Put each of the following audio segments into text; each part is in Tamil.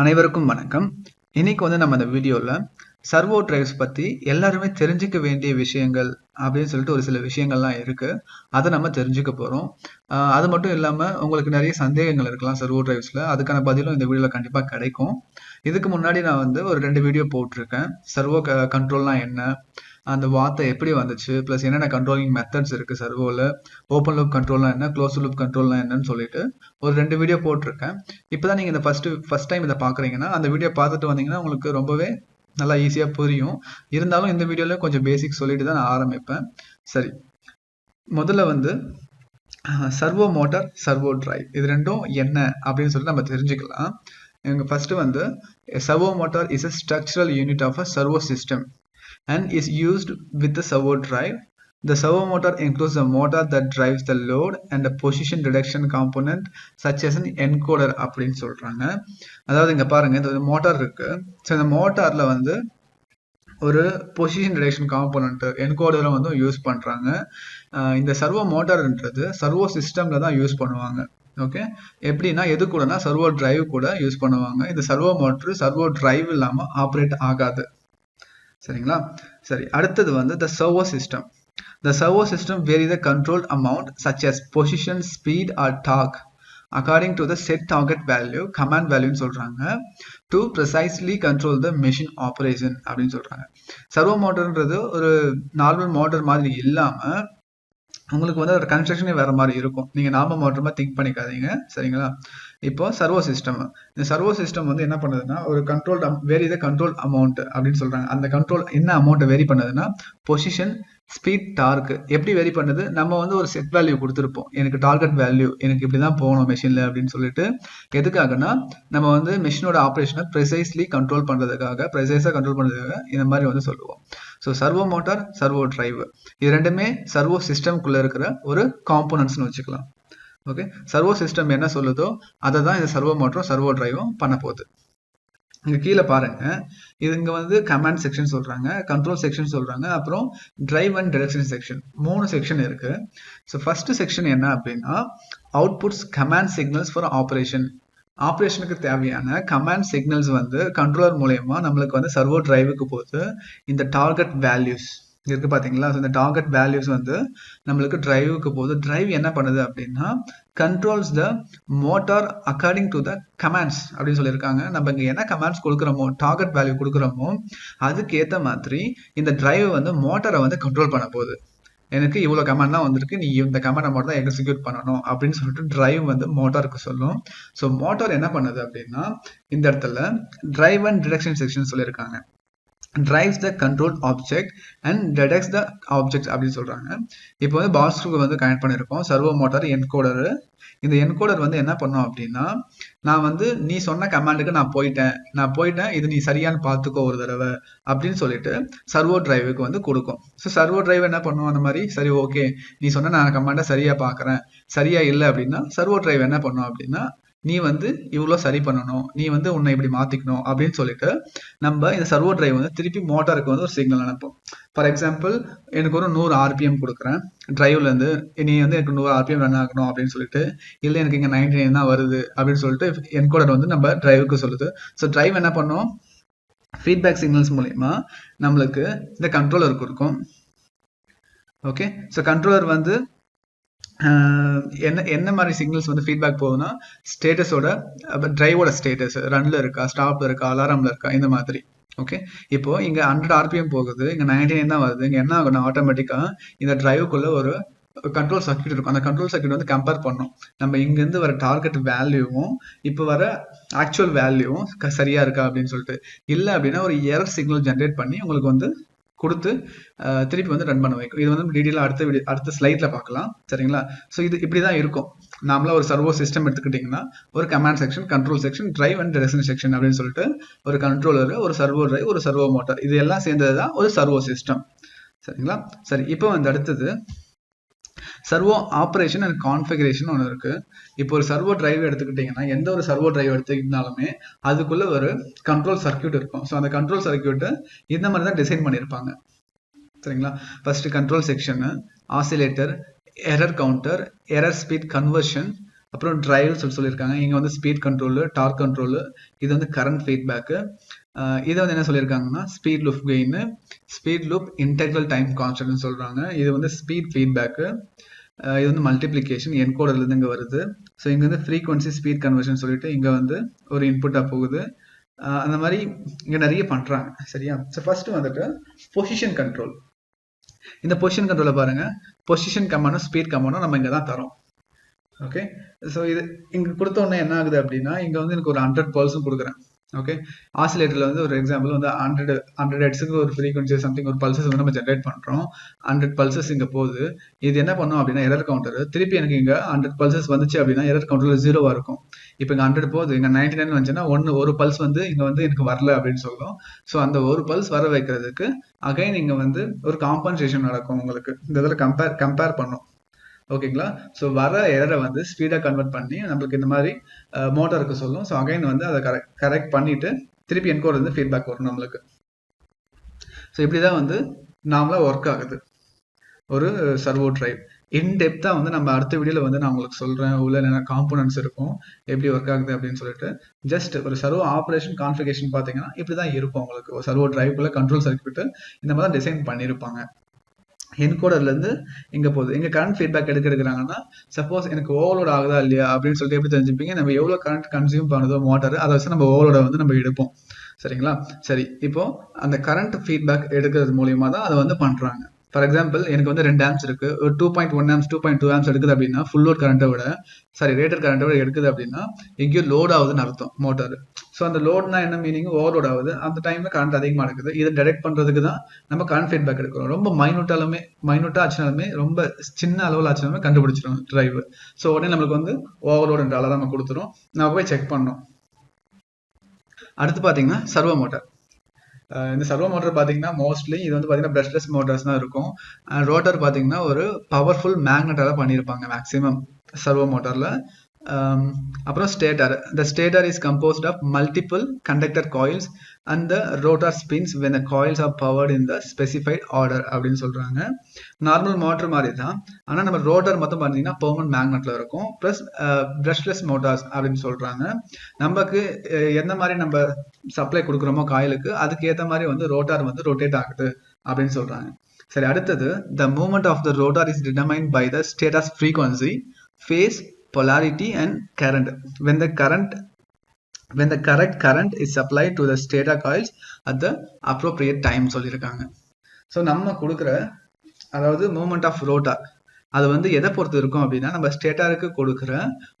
அனைவருக்கும் வணக்கம். இன்னைக்கு வந்து நம்ம இந்த வீடியோவில் சர்வோ டிரைவ்ஸ் பற்றி எல்லாருமே தெரிஞ்சுக்க வேண்டிய விஷயங்கள் அப்படின்னு சொல்லிட்டு ஒரு சில விஷயங்கள்லாம் இருக்குது அதை நம்ம தெரிஞ்சுக்க போகிறோம் அது மட்டும் இல்லாமல் உங்களுக்கு நிறைய சந்தேகங்கள் இருக்கலாம் சர்வோ டிரைவ்ஸில். அதுக்கான பதிலும் இந்த வீடியோவில் கண்டிப்பாக கிடைக்கும். இதுக்கு முன்னாடி நான் வந்து ஒரு ரெண்டு வீடியோ போட்டிருக்கேன். சர்வோ க கண்ட்ரோல்னால் என்ன? அந்த வார்த்தை எப்படி வந்துச்சு? ப்ளஸ் என்னென்ன கண்ட்ரோலிங் மெத்தட்ஸ் இருக்குது சர்வோவில் ஓப்பன் லூப் கண்ட்ரோல்னா என்ன? க்ளோஸ் லூப் கண்ட்ரோல்னா என்னன்னு சொல்லிட்டு ஒரு ரெண்டு வீடியோ போட்டிருக்கேன். இப்போ தான் நீங்கள் இந்த ஃபஸ்ட்டு ஃபஸ்ட் டைம் இதை பார்க்குறீங்கன்னா அந்த வீடியோ பார்த்துட்டு வந்தீங்கன்னா உங்களுக்கு ரொம்பவே நல்லா ஈஸியாக புரியும். இருந்தாலும் இந்த வீடியோவில் கொஞ்சம் பேசிக் சொல்லிட்டு தான் நான் ஆரம்பிப்பேன். சரி. முதல்ல வந்து சர்வோ மோட்டார் சர்வோ டிரைவ் இது ரெண்டும் என்ன அப்படின்னு சொல்லி நம்ம தெரிஞ்சுக்கலாம். எங்கள் ஃபஸ்ட்டு வந்து servo motor is a structural unit of a servo system and is used with the servo drive. The servo motor includes a motor that drives the load and a position reduction component such as an encoder அப்படின்னு சொல்றாங்க. அதாவது இங்க பாருங்க இந்த மோட்டார் இருக்கு. ஸோ இந்த மோட்டார்ல வந்து ஒரு பொசிஷன் ரிடக்ஷன் காம்போனண்ட் என்கோடரை வந்து யூஸ் பண்றாங்க. இந்த சர்வோ மோட்டார்ன்றது சர்வோ சிஸ்டம்ல தான் யூஸ் பண்ணுவாங்க. ஓகே எப்படின்னா எது கூடனா சர்வோ டிரைவ் கூட யூஸ் பண்ணுவாங்க. இந்த சர்வோ மோட்டர் சர்வோ டிரைவ் இல்லாமல் ஆப்ரேட் ஆகாது. சரிங்களா? சரி அடுத்தது வந்து the servo system the servo system vary the control amount such as position speed or torque according to the set target value command வேல்யூன்னு சொல்றாங்க. To precisely control the machine operation அப்படின்னு சொல்றாங்க. சர்வோ மோட்டர்ன்றது ஒரு நார்மல் மோட்டர் மாதிரி இல்லாம உங்களுக்கு வந்து ஒரு கன்ஸ்ட்ரக்ஷனே வேற மாதிரி இருக்கும். நீங்க நார்மல் மோட்டர் மாதிரி திங்க் பண்ணிக்காதீங்க. சரிங்களா? இப்போ சர்வோ சிஸ்டம் இந்த சர்வோ சிஸ்டம் வந்து என்ன பண்ணுதுன்னா ஒரு control vary the control amount அப்படின்னு சொல்றாங்க. அந்த கண்ட்ரோல் என்ன அமௌண்ட்டை வெரி பண்ணுதுன்னா பொசிஷன் ஸ்பீட் டார்க் எப்படி வெரி பண்ணுது? நம்ம வந்து ஒரு செட் வேல்யூ கொடுத்துருப்போம். எனக்கு டார்கெட் வேல்யூ எனக்கு இப்படி தான் போகணும் மெஷினில் அப்படின்னு சொல்லிட்டு எதுக்காகனா நம்ம வந்து மிஷினோட ஆப்ரேஷனை ப்ரெசைஸ்லி கண்ட்ரோல் பண்ணுறதுக்காக ப்ரெசைஸாக கண்ட்ரோல் பண்ணுறதுக்காக இந்த மாதிரி வந்து சொல்லுவோம். So servo motor servo drive இது ரெண்டுமே சர்வோ சிஸ்டம்குள்ளே இருக்கிற ஒரு காம்போனன்ட்ஸ்னு வச்சுக்கலாம். ஓகே சர்வோ சிஸ்டம் என்ன சொல்லுதோ அதை தான் இந்த சர்வோ மோட்டரும் சர்வோ டிரைவும் பண்ண போகுது. இங்கே கீழே பாருங்க. இது இங்கே வந்து கமாண்ட் செக்ஷன் சொல்கிறாங்க கண்ட்ரோல் செக்ஷன் சொல்கிறாங்க அப்புறம் டிரைவ் அண்ட் டிரெக்ஷன் செக்ஷன் மூணு செக்ஷன் இருக்கு. ஸோ ஃபர்ஸ்ட் செக்ஷன் என்ன அப்படின்னா outputs command signals for operation ஆப்ரேஷனுக்கு தேவையான கமாண்ட் சிக்னல்ஸ் வந்து கண்ட்ரோலர் மூலயமா நம்மளுக்கு வந்து சர்வோ டிரைவுக்கு போகுது. இந்த டார்கெட் வேல்யூஸ் இருக்கு பாத்தீங்களா? இந்த டார்கெட் வேல்யூஸ் வந்து நம்மளுக்கு டிரைவுக்கு போகுது. டிரைவ் என்ன பண்ணுது அப்படின்னா controls the motor according to the commands அப்படின்னு சொல்லியிருக்காங்க. நம்ம இங்கே என்ன கமாண்ட்ஸ் கொடுக்குறோமோ டார்கெட் வேல்யூ கொடுக்குறோமோ அதுக்கேற்ற மாதிரி இந்த டிரைவ் வந்து மோட்டாரை வந்து கண்ட்ரோல் பண்ண போகுது. எனக்கு இவ்வளோ கமெண்ட் தான் வந்திருக்கு. நீ இந்த கமெண்ட் மட்டும் தான் எக்ஸிக்யூட் பண்ணணும் அப்படின்னு சொல்லிட்டு டிரைவ் வந்து மோட்டாருக்கு சொல்லும். ஸோ மோட்டார் என்ன பண்ணுது அப்படின்னா இந்த இடத்துல டிரைவ் அண்ட் டிடக்ஷன் செக்ஷன் சொல்லியிருக்காங்க. Drives the controlled object and detects the object அப்படின்னு சொல்கிறாங்க இப்போ வந்து பாக்ஸ்க்கு வந்து கனெக்ட் பண்ணியிருக்கோம். சர்வோ மோட்டார் என்கோடர் இந்த என்கோடர் வந்து என்ன பண்ணும் அப்படின்னா நான் வந்து நீ சொன்ன கமாண்டுக்கு நான் போயிட்டேன். நான் போயிட்டேன் இது நீ சரியானு பார்த்துக்கோ ஒரு தடவை அப்படின்னு சொல்லிட்டு சர்வோ டிரைவுக்கு வந்து கொடுக்கும். ஸோ சர்வோ டிரைவ் என்ன பண்ணுவோம் அந்த மாதிரி? சரி ஓகே நீ சொன்ன நான் கமாண்டை சரியாக பார்க்குறேன். சரியா இல்லை அப்படின்னா சர்வோ டிரைவ் என்ன பண்ணும் அப்படின்னா நீ வந்து இவ்வளோ சரி பண்ணணும். நீ வந்து உன்னை இப்படி மாற்றிக்கணும் அப்படின்னு சொல்லிட்டு நம்ம இந்த சர்வோ டிரைவ் வந்து திருப்பி மோட்டாருக்கு வந்து ஒரு சிக்னல் அனுப்போம். ஃபார் எக்ஸாம்பிள் எனக்கு ஒரு நூறு ஆர்பிஎம் கொடுக்குறேன். டிரைவ்லேருந்து நீ வந்து எனக்கு நூறு ஆர்பிஎம் ரன் ஆகணும் அப்படின்னு சொல்லிட்டு இல்லை எனக்கு இங்கே நைன்டி நைன் தான் வருது அப்படின்னு சொல்லிட்டு என்கோடர் வந்து நம்ம டிரைவுக்கு சொல்லுது. ஸோ டிரைவ் என்ன பண்ணும்? ஃபீட்பேக் சிக்னல்ஸ் மூலயமா நம்மளுக்கு இந்த கண்ட்ரோலருக்கு இருக்கும் ஓகே ஸோ கண்ட்ரோலர் வந்து என்ன என்ன மாதிரி சிக்னல்ஸ் வந்து ஃபீட்பேக் போகுதுன்னா ஸ்டேட்டஸோட டிரைவோட ஸ்டேட்டஸ் ரன்ல இருக்கா ஸ்டாப்ல இருக்கா அலாரம்ல இருக்கா இந்த மாதிரி. ஓகே இப்போ இங்க ஹண்ட்ரட் ஆர்பிஎம் போகுது இங்க நைன்டி நைன் தான் வருது இங்க என்ன ஆகும்னா ஆட்டோமேட்டிக்கா இந்த டிரைவுக்குள்ள ஒரு கண்ட்ரோல் சர்க்கியூட் இருக்கும். அந்த கண்ட்ரோல் சர்க்கியூட் வந்து கம்பேர் பண்ணும் நம்ம இங்கேருந்து வர டார்கெட் வேல்யூவும் இப்போ வர ஆக்சுவல் வேல்யூவும் சரியா இருக்கா அப்படின்னு சொல்லிட்டு. இல்லை அப்படின்னா ஒரு எரர் சிக்னல் ஜென்ரேட் பண்ணி உங்களுக்கு வந்து கொடுத்து திருப்பி வந்து ரன் பண்ண வைக்கும். இது வந்து டீட்டெயிலாக அடுத்த வீடியோ அடுத்த ஸ்லைட்டில் பார்க்கலாம். சரிங்களா? ஸோ இது இப்படி தான் இருக்கும். நாமளாக ஒரு சர்வோ சிஸ்டம் எடுத்துக்கிட்டிங்கன்னா ஒரு command section control section drive and direction section அப்படின்னு சொல்லிட்டு ஒரு கண்ட்ரோலர் ஒரு சர்வோ டிரைவ் ஒரு சர்வோ மோட்டார் இது எல்லாம் சேர்ந்தது தான் ஒரு சர்வோ சிஸ்டம் சரிங்களா? சரி இப்போ வந்து அடுத்தது சர்வோ ஆப்ரேஷன் அண்ட் கான்ஃபிகரேஷன் ஒன்று இருக்குது இப்போ ஒரு சர்வோ டிரைவ் எடுத்துக்கிட்டிங்கன்னா எந்த ஒரு சர்வோ டிரைவ் எடுத்துக்கிட்டாலுமே அதுக்குள்ளே ஒரு கண்ட்ரோல் சர்க்கியூட் இருக்கும். ஸோ அந்த கண்ட்ரோல் சர்க்கியூட்டை இந்த மாதிரி தான் டிசைன் பண்ணியிருப்பாங்க சரிங்களா? First control section oscillator error counter error speed conversion அப்புறம் டிரைவ் சொல்லி சொல்லியிருக்காங்க. இங்கே வந்து ஸ்பீட் கண்ட்ரோலு டார்க் கண்ட்ரோலு இது வந்து கரண்ட் ஃபீட்பேக்கு இதை வந்து என்ன சொல்லியிருக்காங்கன்னா speed loop gain speed loop integral time கான்ஸ்டன்ட்னு சொல்கிறாங்க இது வந்து ஸ்பீட் ஃபீட்பேக்கு இது வந்து மல்டிப்ளிகேஷன் என்கோடர்லேருந்து இங்கே வருது. ஸோ இங்கே வந்து ஃப்ரீக்வன்சி ஸ்பீட் கன்வர்ஷன் சொல்லிட்டு இங்கே வந்து ஒரு இன்புட்டாக போகுது. அந்த மாதிரி இங்கே நிறைய பண்ணுறாங்க சரியா? ஸோ ஃபர்ஸ்ட் வந்துட்டு பொசிஷன் கண்ட்ரோல் இந்த பொசிஷன் கண்ட்ரோலை பாருங்கள் பொசிஷன் கமானும் ஸ்பீட் கமானும் நம்ம இங்கே தான் தரோம். ஓகே ஸோ இது இங்கே கொடுத்த உடனே என்ன ஆகுது அப்படின்னா இங்கே வந்து எனக்கு ஒரு ஹண்ட்ரட் பர்சன்ட் கொடுக்குறேன். ஓகே ஆசிலேட்டரில் வந்து ஒரு எக்ஸாம்பிள் வந்து ஹண்ட்ரட் ஹண்ட்ரட் ஹெட்ஸுக்கு ஒரு ஃப்ரீக்வன்சி சம்திங் ஒரு பல்சஸ் வந்து நம்ம ஜென்ரேட் பண்ணுறோம் ஹண்ட்ரட் பல்சஸ் இங்கே போகுது. இது என்ன பண்ணும் அப்படின்னா எரர் கவுண்டர் திருப்பி எனக்கு இங்கே ஹண்ட்ரட் பல்சஸ் வந்துச்சு அப்படின்னா எரர் கவுண்டரில் ஜீரோவாக இருக்கும். இப்போ இங்கே ஹண்ட்ரட் போகுது. இங்கே நைன்டி நைன் வந்துச்சுன்னா ஒன்று ஒரு பல்ஸ் வந்து இங்கே வந்து எனக்கு வரல அப்படின்னு சொல்லும் ஸோ அந்த ஒரு பல்ஸ் வர வைக்கிறதுக்கு அகைன் இங்கே வந்து ஒரு காம்பன்சேஷன் நடக்கும் உங்களுக்கு. இந்த இதில் கம்பேர் கம்பேர் பண்ணும். ஓகேங்களா ஸோ வர எரரை வந்து ஸ்பீடாக கன்வெர்ட் பண்ணி நம்மளுக்கு இந்த மாதிரி மோட்டருக்கு சொல்லும். ஸோ அகைன் வந்து அதை கரெக்ட் கரெக்ட் பண்ணிட்டு திருப்பி என்கோட் வந்து ஃபீட்பேக் வரும் நம்மளுக்கு. ஸோ இப்படி தான் வந்து நார்மலாக ஒர்க் ஆகுது. ஒரு சர்வோ ட்ரைவ் இன்டெப்த்தாக வந்து நம்ம அடுத்த வீடியோவில் வந்து நான் உங்களுக்கு சொல்கிறேன் உள்ள என்ன காம்போனன்ட்ஸ் இருக்கும் எப்படி ஒர்க் ஆகுது அப்படின்னு சொல்லிட்டு. ஜஸ்ட் ஒரு சர்வோ ஆப்ரேஷன் கான்ஃபிகேஷன் பார்த்தீங்கன்னா இப்படி தான் இருக்கும் உங்களுக்கு. ஒரு சர்வோ ட்ரைவ்க்குள்ள கண்ட்ரோல் சர்க்கியூட் இந்த மாதிரி தான் டிசைன் பண்ணியிருப்பாங்க. என்கோடர்லேருந்து இங்கே போகுது. எங்கே கரண்ட் ஃபீட்பேக் எடுக்க எடுக்கிறாங்கன்னா சப்போஸ் எனக்கு ஓவர்லோட் ஆகுதா இல்லையா அப்படின்னு சொல்லிட்டு எப்படி தெரிஞ்சுப்பீங்க? நம்ம எவ்வளோ கரண்ட் கன்சியூம் பண்ணுதோ மோட்டர் அதை வச்சு நம்ம ஓவலோட வந்து நம்ம எடுப்போம். சரிங்களா? சரி இப்போ அந்த கரண்ட் ஃபீட்பேக் எடுக்கிறது மூலியமா தான் அதை வந்து பண்ணுறாங்க ஃபார் எக்ஸாம்பிள் எனக்கு வந்து ரெண்டு ஆம்ஸ் இருக்கு. ஒரு two point one amps two point two amps எடுக்குது அப்படின்னா ஃபுல் லோட் கரண்ட்டை விட சாரி ரேட்டர் கரண்ட்டை விட எடுக்குது அப்படின்னா எங்கேயோ லோட் ஆகுதுன்னு அர்த்தம் மோட்டார் ஸோ அந்த லோட்னா என்ன மீனிங் ஓவர்லோட் ஆகுது. அந்த டைம்ல கரண்ட் அதிகமாக இருக்குது இதை டெடெக்ட் பண்றதுக்கு தான் நம்ம கரண்ட் ஃபீட்பேக் எடுக்கிறோம். ரொம்ப மைனூட்டாலுமே மைனூட்டா ஆச்சுனாலுமே ரொம்ப சின்ன அளவில் ஆச்சுனாலுமே கண்டுபிடிச்சிடும் டிரைவ் ஸோ உடனே நம்மளுக்கு வந்து ஓவர்லோடுன்ற அளவு நம்ம கொடுத்துரும். நம்ம போய் செக் பண்ணோம் அடுத்து பார்த்தீங்கன்னா சர்வோ மோட்டார் இந்த சர்வோ மோட்டர் பார்த்தீங்கன்னா மோஸ்ட்லி இது வந்து பார்த்தீங்கன்னா பிரஷ்லெஸ் மோட்டர்ஸ் தான் இருக்கும். ரோட்டர் பார்த்தீங்கன்னா ஒரு பவர்ஃபுல் மேக்னட்டால பண்ணியிருப்பாங்க மேக்ஸிமம் சர்வோ மோட்டரில். Um, அப்புறம் stator the stator is composed of multiple conductor coils and the rotor spins when the coils are powered in the specified order அப்படின்னு சொல்கிறாங்க நார்மல் மோட்டர் மாதிரி தான். ஆனால் நம்ம ரோட்டர் மட்டும் பார்த்தீங்கன்னா பெர்மனன்ட் மேக்னெட்டில் இருக்கும். ப்ளஸ் ப்ரஷ்லெஸ் மோட்டார்ஸ் அப்படின்னு சொல்கிறாங்க நமக்கு uh, எந்த மாதிரி நம்ம சப்ளை கொடுக்குறோமோ காயிலுக்கு அதுக்கு ஏற்ற மாதிரி வந்து ரோட்டார் வந்து ரொட்டேட் ஆகுது அப்படின்னு சொல்கிறாங்க சரி அடுத்தது the moment of the rotor is determine by the stators frequency phase polarity and current. When the current when the correct current is supplied to the stator coils at the appropriate time சொல்லியிருக்காங்க. ஸோ நம்ம கொடுக்குற அதாவது மூமெண்ட் ஆஃப் ரோட்டார் அது வந்து எதை பொறுத்து இருக்கும் அப்படின்னா நம்ம ஸ்டேட்டாருக்கு கொடுக்குற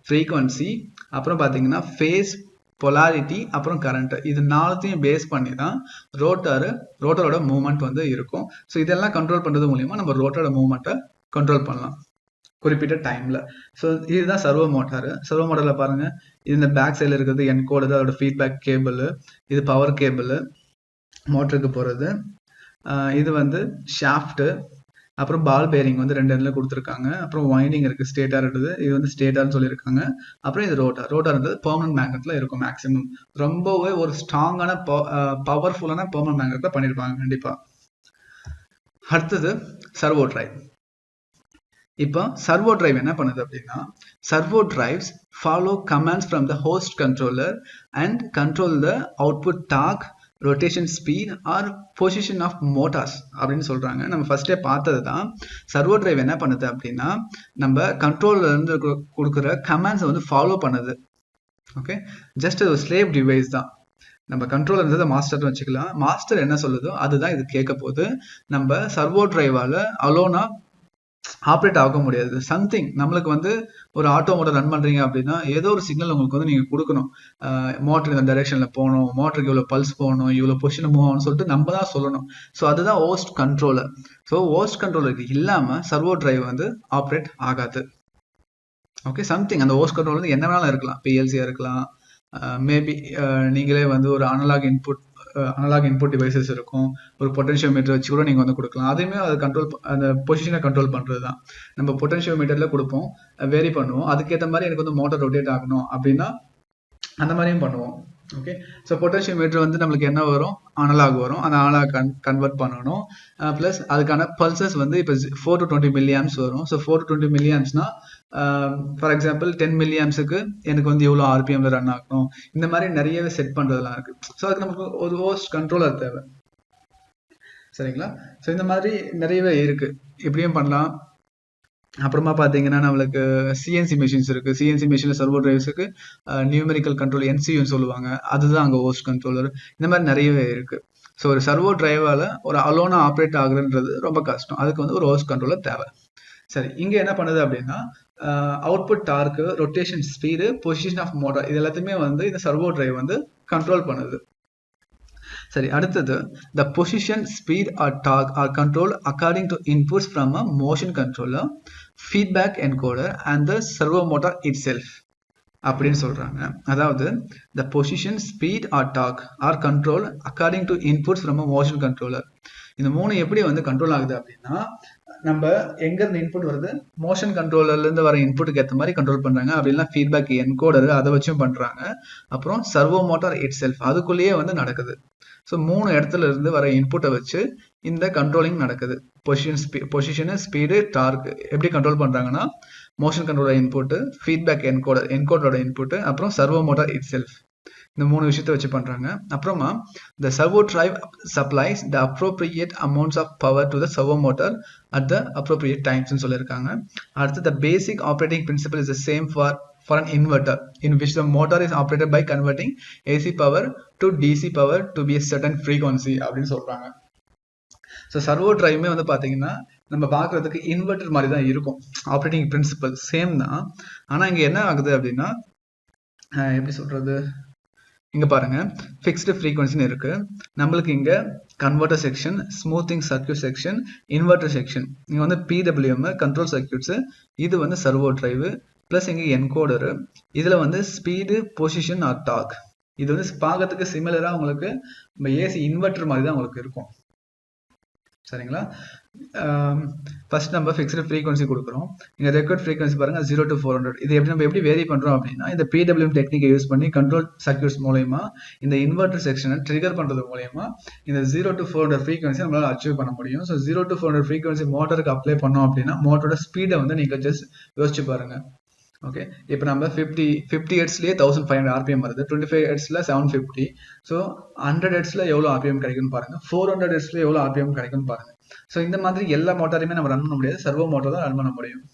ஃப்ரீக்வன்சி அப்புறம் பார்த்தீங்கன்னா ஃபேஸ் பொலாரிட்டி அப்புறம் கரண்ட் இது நாலுத்தையும் பேஸ் பண்ணி தான் ரோட்டாரு ரோட்டரோட மூவ்மெண்ட் வந்து இருக்கும். ஸோ இதெல்லாம் கண்ட்ரோல் பண்ணுறது மூலியமா நம்ம ரோட்டரோட மூவ்மெண்ட்டை கண்ட்ரோல் பண்ணலாம். குறிப்பிட்ட டைம்ல ஸோ இதுதான் சர்வோ மோட்டார் சர்வோ மோட்டாரில் பாருங்க. இந்த பேக் சைடில் இருக்கிறது என்கோடு அதோட ஃபீட்பேக் கேபிள் இது பவர் கேபிள் மோட்டருக்கு போகிறது இது வந்து ஷாஃப்ட்டு அப்புறம் பால் பேரிங் வந்து ரெண்டு இடத்துல கொடுத்துருக்காங்க. அப்புறம் வைண்டிங் இருக்குது ஸ்டேட்டாக இருக்குது. இது வந்து ஸ்டேட்டார்னு சொல்லியிருக்காங்க. அப்புறம் இது ரோட்டார் ரோட்டார்ன்றது பெர்மனன்ட் மேக்னெட்ல இருக்கும் மேக்ஸிமம் ரொம்பவே ஒரு ஸ்ட்ராங்கான பவர்ஃபுல்லான பெர்மனன்ட் மேக்னெட்டில் பண்ணியிருப்பாங்க கண்டிப்பாக அடுத்தது சர்வோ டிரைவ் இப்போ சர்வோ டிரைவ் என்ன பண்ணுது அப்படின்னா servo drives follow commands from the host controller and control the output torque rotation speed or position of motors அப்படின்னு சொல்கிறாங்க நம்ம ஃபஸ்ட்டே பார்த்தது தான் சர்வோ டிரைவ் என்ன பண்ணுது அப்படின்னா நம்ம கண்ட்ரோல்ல இருந்து கொடுக்குற கமாண்ட்ஸை வந்து ஃபாலோ பண்ணுது. ஓகே ஜஸ்ட் அது ஒரு ஸ்லேவ் டிவைஸ் தான். நம்ம கண்ட்ரோல் இருந்ததை மாஸ்டர்னு வச்சுக்கலாம். மாஸ்டர் என்ன சொல்லுதோ அதுதான் இது கேட்க போது நம்ம சர்வோ டிரைவால அலோனா ஆப்ரேட் ஆக முடியாது. சம்திங் நம்மளுக்கு வந்து ஒரு ஆட்டோ மோட்டர் ரன் பண்றீங்க அப்படின்னா ஏதோ ஒரு சிக்னல் உங்களுக்கு வந்து நீங்க கொடுக்கணும். மோட்டர் இந்த டைரக்ஷன்ல போகணும் மோட்டருக்கு இவ்வளவு பல்ஸ் போகணும் இவ்வளவு பொசிஷன் மூவ் ஆகணும்னு சொல்லிட்டு நம்ம தான் சொல்லணும். ஸோ அதுதான் host controller so host controller இல்லாம சர்வோ டிரைவ் வந்து ஆப்ரேட் ஆகாது. ஓகே சம்திங் அந்த ஓஸ்ட் கண்ட்ரோல் வந்து என்ன வேணாலும் இருக்கலாம். பிஎல்சியா இருக்கலாம். மேபி நீங்களே வந்து ஒரு analog input analog input devices இருக்கும். ஒரு பொட்டன்ஷியல் மீட்டர் வச்சு கூட நீங்கள் வந்து கொடுக்கலாம். அதையுமே அது கண்ட்ரோல் அந்த பொசிஷனை கண்ட்ரோல் பண்ணுறது தான் நம்ம பொட்டன்ஷியல் மீட்டரில் கொடுப்போம். வேரி பண்ணுவோம். அதுக்கேற்ற மாதிரி எனக்கு வந்து மோட்டர் ரொட்டேட் ஆகணும் அப்படின்னா அந்த மாதிரியும் பண்ணுவோம். ஓகே ஸோ பொட்டாசியம் மீட்டர் வந்து நம்மளுக்கு என்ன வரும்? அனலாக் வரும். அந்த அனலாக் கன் கன்வெர்ட் பண்ணணும். ப்ளஸ் அதுக்கான பல்சஸ் வந்து இப்போ ஃபோர் டு டுவெண்ட்டி மில்லியாம்ஸ் வரும். ஸோ ஃபோர் டு டுவெண்ட்டி மில்லியாம்ஸ்னால் ஃபார் எக்ஸாம்பிள் டென் மில்லியம்ஸுக்கு எனக்கு வந்து எவ்வளோ ஆர்பிஎம்ல ரன் ஆகணும்? இந்த மாதிரி நிறையவே செட் பண்ணுறதுலாம் இருக்கு. ஸோ அதுக்கு நமக்கு ஒரு ஹோஸ்ட் கண்ட்ரோலர் தேவை. சரிங்களா? ஸோ இந்த மாதிரி நிறையவே இருக்கு. இப்படியும் பண்ணலாம். அப்புறமா பார்த்தீங்கன்னா நம்மளுக்கு சிஎன்சி மிஷின்ஸ் இருக்கு. சிஎன்சி மிஷினில் சர்வோ டிரைவ்ஸுக்கு நியூமெரிக்கல் கண்ட்ரோல் என்சியூன்னு சொல்லுவாங்க. அதுதான் அங்கே ஹோஸ்ட் கண்ட்ரோலர் இந்த மாதிரி நிறையவே இருக்கு. ஸோ ஒரு சர்வோ டிரைவால ஒரு அலோனா ஆப்ரேட் ஆகுதுன்றது ரொம்ப கஷ்டம். அதுக்கு வந்து ஒரு ஹோஸ்ட் கண்ட்ரோலர் தேவை. சரி இங்கே என்ன பண்ணுது அப்படின்னா output torque rotation speed position of motor இது எல்லாத்தையுமே வந்து இந்த சர்வோ டிரைவ் வந்து கண்ட்ரோல் பண்ணுது. சரி அடுத்தது the position speed or torque are control according to inputs from a motion controller feedback encoder and the servo motor itself அப்படின்னு சொல்கிறாங்க அதாவது the position speed or torque are control according to inputs from a motion controller இந்த மூணு எப்படி வந்து கண்ட்ரோல் ஆகுது அப்படின்னா நம்ம எங்கேருந்து இன்புட் வருது? மோஷன் கண்ட்ரோலர்லேருந்து வர இன்புட்டுக்கு ஏற்ற மாதிரி கண்ட்ரோல் பண்ணுறாங்க அப்படின்னா ஃபீட்பேக் என்கோடரு அதை வச்சும் பண்ணுறாங்க அப்புறம் சர்வோ மோட்டார் இட் செல்ஃப் அதுக்குள்ளேயே வந்து நடக்குது. ஸோ மூணு இடத்துல இருந்து வர இன்புட்டை வச்சு இந்த கண்ட்ரோலிங் நடக்குது. Position speed position speed torque எப்படி கண்ட்ரோல் பண்ணுறாங்கன்னா motion controller input feedback encoder என்கோடரோட input அப்புறம் சர்வோ மோட்டார் இட் செல்ஃப் இந்த மூணு விஷயத்த வச்சு பண்றாங்க. அப்புறமா the servo drive supplies the appropriate amounts of power to the servo motor at the appropriate டைம்ஸ்னு சொல்லியிருக்காங்க. அடுத்து the basic operating principle is the same for for an inverter in which the motor is operated by converting AC power to DC power to be a certain frequency அப்படின்னு சொல்றாங்க. ஸோ சர்வோ டிரைவுமே வந்து பார்த்தீங்கன்னா நம்ம பார்க்கறதுக்கு இன்வெர்டர் மாதிரி தான் இருக்கும். ஆப்ரேட்டிங் பிரின்சிபல் சேம் தான். ஆனால் இங்கே என்ன ஆகுது அப்படின்னா எப்படி சொல்கிறது இங்கே பாருங்கள் ஃபிக்ஸ்டு ஃப்ரீக்வன்சின்னு இருக்குது நம்மளுக்கு இங்கே converter section smoothing circuit section inverter section இங்கே வந்து பிடபிள்யூஎம் கண்ட்ரோல் சர்க்கியூட்ஸு இது வந்து சர்வோ டிரைவு ப்ளஸ் இங்கே என்கோடரு இதில் வந்து ஸ்பீடு பொசிஷன் ஆர் டாக் இது வந்து பார்க்கறதுக்கு சிமிலராக உங்களுக்கு நம்ம ஏசி இன்வெர்டர் மாதிரி தான் உங்களுக்கு இருக்கும். சரிங்களா? ஃபர்ஸ்ட் நம்ம ஃபிக்ஸ்டு ஃப்ரீக்வன்சி கொடுக்குறோம். இங்கே ரெக்கார்ட் ஃப்ரீக்வன்சி பாருங்க ஜீரோ டு ஃபோர் ஹண்ட்ரட் இது எப்படி நம்ம எப்படி வேரி பண்ணுறோம் அப்படின்னா இந்த பிடபிள்யூ டெக்னிக்கை யூஸ் பண்ணி கண்ட்ரோல் சர்க்கியூட்ஸ் மூலயமா இந்த இன்வெர்டர் செக்ஷனை ட்ரிகர் பண்ணுறது மூலயமா இந்த zero to four hundred frequency நம்மளால் அச்சீவ் பண்ண முடியும். So zero to four hundred frequency மோட்டருக்கு அப்ளை பண்ணோம் அப்படின்னா மோட்டரோட ஸ்பீடை வந்து நீங்கள் ஜஸ்ட் யோசிச்சு பாருங்க. ஓகே இப்போ நம்ம ஃபிஃப்டி ஃபிஃப்டி ஹெட்ஸ்லேயே தௌசண்ட் ஃபைவ் ஹண்ட்ரட் ஆர்பிஎம் வருது. டுவெண்ட்டி ஃபைவ் ஹெட்ஸில் செவன் ஃபிஃப்டி ஸோ ஹண்ட்ரட் ஹெட்ஸில் எவ்வளோ ஆர்பிஎம் கிடைக்கும்னு பாருங்க. ஃபோர் ஹண்ட்ரட் ஹெட்ஸில் எவ்வளோ ஆர்பிஎம் கிடைக்கும்னு பாருங்க. ஸோ இந்த மாதிரி எல்லா மோட்டாரையுமே நம்ம ரன் பண்ண முடியாது. சர்வோ மோட்டார் தான் ரன் பண்ண முடியும்.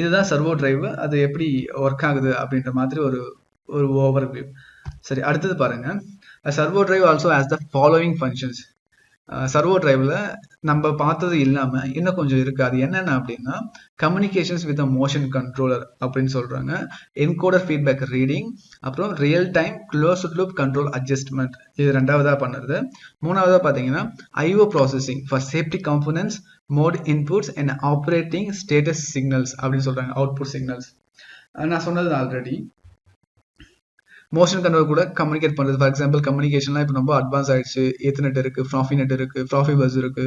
இதுதான் சர்வோ டிரைவ் அது எப்படி ஒர்க் ஆகுது அப்படின்ற மாதிரி ஒரு ஒரு ஓவர் வியூ சரி அடுத்தது பாருங்க. Servo drive also has the following functions servo டிரைவ்ல நம்ம பார்த்தது இல்லாம இன்னும் கொஞ்சம் இருக்கு. அது என்னென்ன அப்படின்னா கம்யூனிகேஷன்ஸ் வித் மோஷன் கண்ட்ரோலர் அப்படின்னு சொல்றாங்க. என்கோடர் ஃபீட்பேக் ரீடிங் அப்புறம் real time close loop control adjustment இது ரெண்டாவதா பண்ணுறது. மூணாவதா பார்த்தீங்கன்னா IO processing for safety components mode inputs and operating status signals அப்படின்னு சொல்றாங்க. அவுட்புட் சிக்னல்ஸ் நான் சொன்னது ஆல்ரெடி மோஷன் கண்ட்ரோல் கூட கம்யூனிகேட் பண்ணுறது ஃபார் எக்ஸாம்பிள் கம்யூனிகேஷன்லாம் இப்போ ரொம்ப அட்வான்ஸ் ஆயிடுச்சு. ஏத்தனெட் இருக்கு ப்ராஃபி நெட் இருக்கு ப்ராஃபி பஸ் இருக்கு.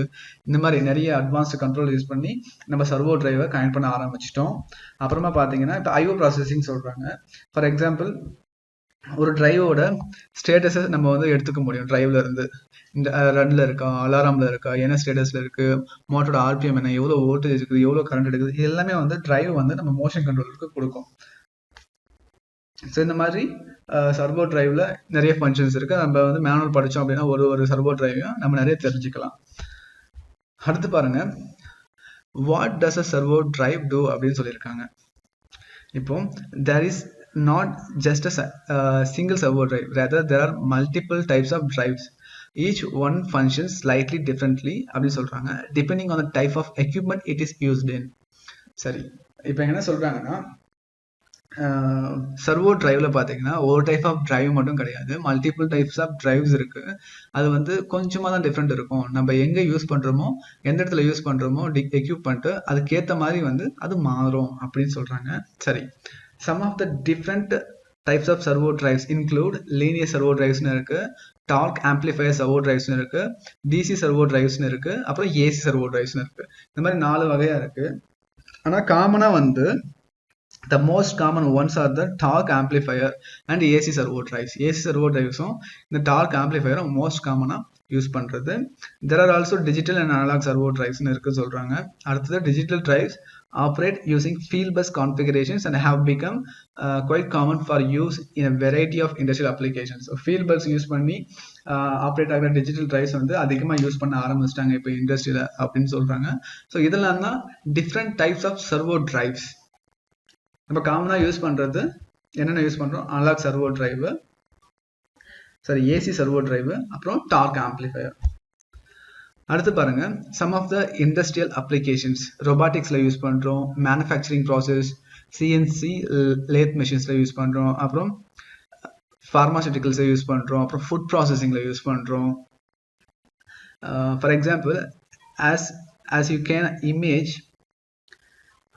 இந்த மாதிரி நிறைய அட்வான்ஸ்டு கண்ட்ரோல் யூஸ் பண்ணி நம்ம சர்வோ டிரைவை கனெக்ட் பண்ண ஆரம்பிச்சிட்டோம். அப்புறமா பார்த்தீங்கன்னா இப்போ ஐஓ ப்ராசஸிங் சொல்றாங்க. ஃபார் எக்ஸாம்பிள் ஒரு டிரைவோட ஸ்டேட்டஸை நம்ம வந்து எடுத்துக்க முடியும். டிரைவ்ல இருந்து. இந்த ரன்ல இருக்கா அலாரம்ல இருக்கா என்ன ஸ்டேட்டஸ்ல இருக்கு மோட்டரோட ஆர்பிஎம் என்ன எவ்வளோ வோல்டேஜ் இருக்குது எவ்வளோ கரண்ட் எடுக்குது இது எல்லாமே வந்து டிரைவ் வந்து நம்ம மோஷன் கண்ட்ரோலுக்கு கொடுக்கும். ஸோ இந்த மாதிரி சர்வோ டிரைவில் நிறைய ஃபங்க்ஷன்ஸ் இருக்குது நம்ம வந்து மேனுவல் படித்தோம் அப்படின்னா ஒரு ஒரு சர்வோ டிரைவையும் நம்ம நிறைய தெரிஞ்சுக்கலாம். அடுத்து பாருங்க. What does a servo drive do அப்படின்னு சொல்லியிருக்காங்க. இப்போ there is not just a single servo drive rather there are multiple types of drives each one functions slightly differently அப்படின்னு சொல்கிறாங்க depending on the type of equipment it is used in சரி இப்போ என்ன சொல்கிறாங்கன்னா சர்வோ டிரைவ்ல பார்த்தீங்கன்னா ஒரு டைப் ஆஃப் டிரைவ் மட்டும் கிடையாது. மல்டிபிள் டைப்ஸ் ஆஃப் டிரைவ்ஸ் இருக்கு. அது வந்து கொஞ்சமாக தான் டிஃப்ரெண்ட் இருக்கும். நம்ம எங்கே யூஸ் பண்ணுறோமோ எந்த இடத்துல யூஸ் பண்ணுறோமோ டி எக்யூப்மெண்ட்டு அதுக்கேற்ற மாதிரி வந்து அது மாறும் அப்படின்னு சொல்கிறாங்க சரி. Some of the different types of servo drives include linear servo டிரைவ்ஸ்னு இருக்கு டார்க் amplifier சர்வோ டிரைவ்ஸ்னு இருக்கு டிசி சர்வோ டிரைவ்ஸ்னு இருக்கு அப்புறம் ஏசி சர்வோ டிரைவ்ஸ்னு இருக்கு. இந்த மாதிரி நாலு வகையா இருக்கு. ஆனால் காமனாக வந்து the most common ones are the torque amplifier and AC servo drives AC servo ட்ரைவ்ஸும் இந்த டார்க் ஆம்ப்ளிஃபையரும் மோஸ்ட் காமனாக யூஸ் பண்ணுறது there are also digital and analog servo ட்ரைவ்ஸ்னு இருக்குது சொல்கிறாங்க அடுத்தது digital drives operate using field bus configurations and have become quite common for use in variety of industrial applications field bus use பண்ணி ஆப்ரேட் ஆகிற டிஜிட்டல் ட்ரைவ்ஸ் வந்து அதிகமாக யூஸ் பண்ண ஆரம்பிச்சிட்டாங்க இப்போ இண்டஸ்ட்ரியில் அப்படின்னு சொல்கிறாங்க ஸோ இதெல்லாம் தான் different types of servo drives நம்ம காமனாக யூஸ் பண்ணுறது என்னென்ன யூஸ் பண்ணுறோம் analog servo drive sorry AC servo drive அப்புறம் டார்க் ஆம்ப்ளிஃபயர் அடுத்து பாருங்க some of the industrial applications ரொபாட்டிக்ஸில் use பண்ணுறோம் மேனுஃபேக்சரிங் ப்ராசஸ் சிஎன்சி லேத் மிஷின்ஸில் யூஸ் பண்ணுறோம் அப்புறம் ஃபார்மாசூட்டிக்கல்ஸை யூஸ் பண்ணுறோம் அப்புறம் ஃபுட் ப்ராசஸிங்கில் யூஸ் பண்ணுறோம் for example as as you can image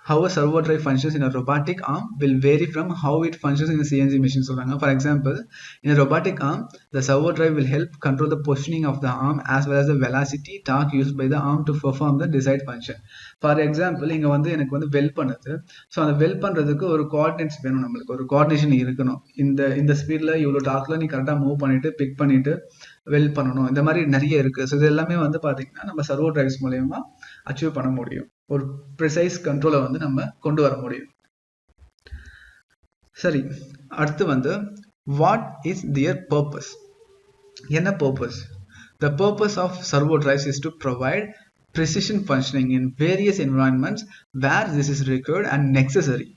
how a servo drive functions in a robotic arm will vary from how it functions in a CNC machine. சொல்றாங்க for example, in a robotic arm, the servo drive will help control the positioning of the arm as well as the velocity torque used by the arm to perform the desired function. For example, இங்க வந்து எனக்கு வந்து வெல் பண்ணுது ஸோ அந்த வெல் பண்றதுக்கு ஒரு கோஆர்டினேட்ஸ் வேணும் நம்மளுக்கு ஒரு கோஆர்டினேஷன் இருக்கணும் இந்த இந்த ஸ்பீட்ல இவ்வளோ டார்க்ல நீ கரெக்டாக மூவ் பண்ணிட்டு பிக் பண்ணிட்டு வெல் பண்ணணும் இந்த மாதிரி நிறைய இருக்கு ஸோ இது எல்லாமே வந்து பாத்தீங்கன்னா நம்ம சர்வோ டிரைவ்ஸ் மூலயமா அச்சீவ் பண்ண முடியும் ஒரு ப்ரிசைஸ் கண்ட்ரோலை வந்து நம்ம கொண்டு வர முடியும் சரி அடுத்து வந்து வாட் இஸ் தியர் பர்பஸ் என்ன purpose the purpose of servo drives is to provide precision functioning in various environments where this is required and necessary.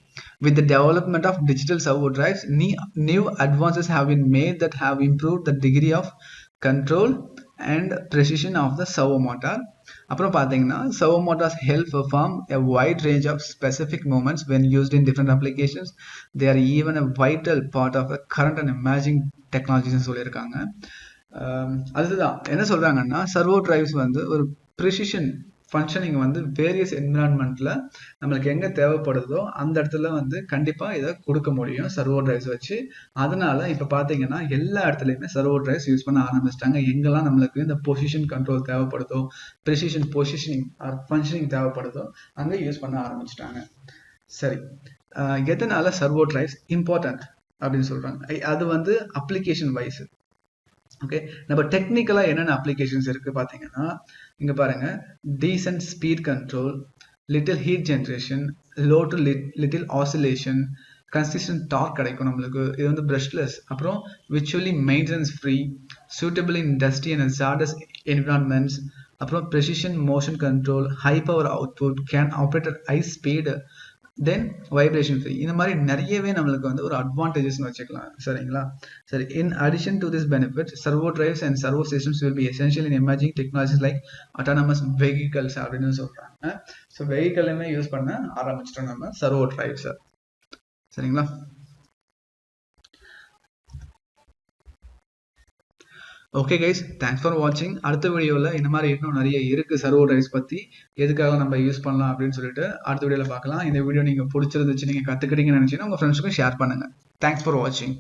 With the development of digital servo drives, new advances have been made that have improved the degree of control and precision of the servo motor. அப்புறம் பார்த்தீங்கன்னா servo motors help perform a wide range of specific movements when used in different applications they are even a vital part of current and imaging டெக்னாலஜிஸ்ன்னு சொல்லியிருக்காங்க அதுதான் என்ன சொல்கிறாங்கன்னா சர்வோ டிரைவ்ஸ் வந்து ஒரு ப்ரிசிஷன் ஃபங்க்ஷனிங் வந்து வேரியஸ் என்விரான்மெண்ட்டில் நம்மளுக்கு எங்கே தேவைப்படுதோ அந்த இடத்துல வந்து கண்டிப்பாக இதை கொடுக்க முடியும் சர்வோ ட்ரைவ்ஸ் வச்சு. அதனால இப்போ பார்த்தீங்கன்னா எல்லா இடத்துலையுமே சர்வோ ட்ரைவ்ஸ் யூஸ் பண்ண ஆரம்பிச்சிட்டாங்க. எங்கெல்லாம் நம்மளுக்கு இந்த பொசிஷன் கண்ட்ரோல் தேவைப்படுதோ ப்ரிசிஷன் பொசிஷனிங் ஆர் ஃபங்க்ஷனிங் தேவைப்படுதோ அங்கே யூஸ் பண்ண ஆரம்பிச்சிட்டாங்க. சரி. எதனால சர்வோ ட்ரைவ்ஸ் இம்பார்ட்டன்ட் அப்படின்னு சொல்கிறாங்க அது வந்து அப்ளிகேஷன் வைஸ் ஓகே நம்ம டெக்னிக்கலாக என்னென்ன அப்ளிகேஷன்ஸ் இருக்குது பார்த்தீங்கன்னா இங்கே பாருங்க. Decent speed control little heat generation low to little oscillation consistent torque கிடைக்கும் நம்மளுக்கு. இது வந்து ப்ரஷ்லெஸ் அப்புறம் விச்சுவலி maintenance free suitable in dusty and hazardous environments அப்புறம் precision motion control high power output can operate at high speed then vibration free இந்த மாதிரி நிறையவே நம்மளுக்கு வந்து ஒரு அட்வான்டேஜஸ்னு வச்சுக்கலாம். சரிங்களா? சரி in addition to this benefit servo drives and servo systems will be essential in emerging technologies like autonomous vehicles அப்படின்னு சொல்கிறாங்க ஸோ வெஹிக்கலுமே யூஸ் பண்ண ஆரம்பிச்சிட்டோம் நம்ம சர்வோ டிரைவ்ஸை சரிங்களா? ஓகே கைஸ் தேங்க்ஸ் ஃபார் வாட்சிங் அடுத்த வீடியோவில் இந்த மாதிரி இன்னும் நிறைய இருக்குது சர்வோ ரைஸ் பற்றி எதுக்காக நம்ம யூஸ் பண்ணலாம் அப்படின்னு சொல்லிட்டு அடுத்த வீடியோவில் பார்க்கலாம். இந்த வீடியோ நீங்கள் பிடிச்சிருந்துச்சு நீங்கள் கற்றுக்கிட்டீங்கன்னு நினச்சிங்கன்னா உங்கள் ஃப்ரெண்ட்ஸுக்கும் ஷேர் பண்ணுங்கள் தேங்க்ஸ் ஃபார் வாட்சிங்